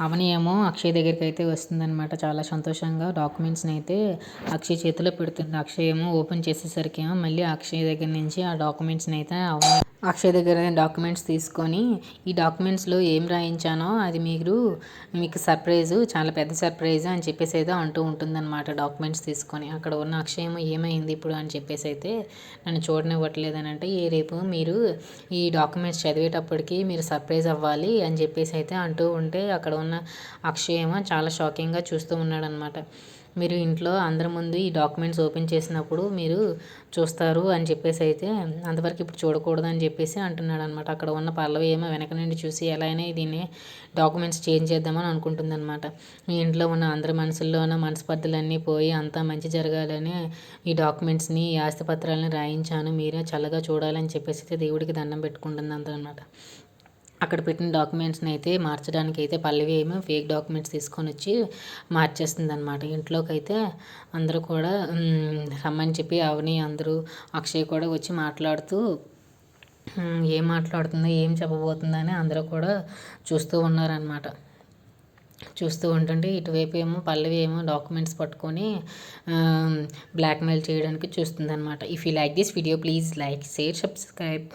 అవని ఏమో అక్షయ్ దగ్గరికి అయితే వస్తుందన్నమాట. చాలా సంతోషంగా డాక్యుమెంట్స్ని అయితే అక్షయ్ చేతిలో పెడుతుంది అక్షయ్ ఏమో ఓపెన్ చేసేసరికి ఏమో మళ్ళీ అక్షయ్ దగ్గర నుంచి ఆ డాక్యుమెంట్స్ని అయితే అవని అక్షయ్ దగ్గర డాక్యుమెంట్స్ తీసుకొని ఈ డాక్యుమెంట్స్లో ఏం రాయించానో అది మీరు మీకు సర్ప్రైజు చాలా పెద్ద సర్ప్రైజ్ అని చెప్పేసి అయితే అంటూ ఉంటుందన్నమాట డాక్యుమెంట్స్ తీసుకొని. అక్కడ ఉన్న అక్షయము ఏమైంది ఇప్పుడు అని చెప్పేసి అయితే నన్ను చూడనివ్వట్లేదు అని అంటే రేపు మీరు ఈ డాక్యుమెంట్స్ చదివేటప్పటికి మీరు సర్ప్రైజ్ అవ్వాలి అని చెప్పేసి అయితే అంటూ ఉంటే అక్కడ ఉన్న అక్షయ్ ఏమో చాలా షాకింగ్గా చూస్తూ ఉన్నాడనమాట మీరు ఇంట్లో అందరి ముందు ఈ డాక్యుమెంట్స్ ఓపెన్ చేసినప్పుడు మీరు చూస్తారు అని చెప్పేసి అయితే అంతవరకు ఇప్పుడు చూడకూడదు అని చెప్పేసి అంటున్నాడు అనమాట అక్కడ ఉన్న పల్లవి ఏమో వెనక నుండి చూసి ఎలా అయినా దీన్ని డాక్యుమెంట్స్ చేంజ్ చేద్దామని అనుకుంటుంది అనమాట మీ ఇంట్లో ఉన్న అందరి మనసుల్లో ఉన్న మనస్పర్ధలన్నీ పోయి అంతా మంచి జరగాలని ఈ డాక్యుమెంట్స్ని ఈ ఆస్తిపత్రాలని రాయించాను మీరే చల్లగా చూడాలని చెప్పేసి అయితే దేవుడికి దండం పెట్టుకుంటుంది అంత అనమాట. అక్కడ పెట్టిన డాక్యుమెంట్స్ని అయితే మార్చడానికి అయితే పల్లవి ఏమో ఫేక్ డాక్యుమెంట్స్ తీసుకొని వచ్చి మార్చేస్తుంది అనమాట ఇంట్లోకి అయితే అందరూ కూడా రమ్మని చెప్పి అవని అందరూ అక్షయ్ కూడా వచ్చి మాట్లాడుతూ ఏం మాట్లాడుతుందో ఏం చెప్పబోతుందో అని అందరూ కూడా చూస్తూ ఉన్నారనమాట చూస్తూ ఉంటుంటే ఇటువైపు ఏమో పల్లవి ఏమో డాక్యుమెంట్స్ పట్టుకొని బ్లాక్మెయిల్ చేయడానికి చూస్తుంది అనమాట if you like this video please like share subscribe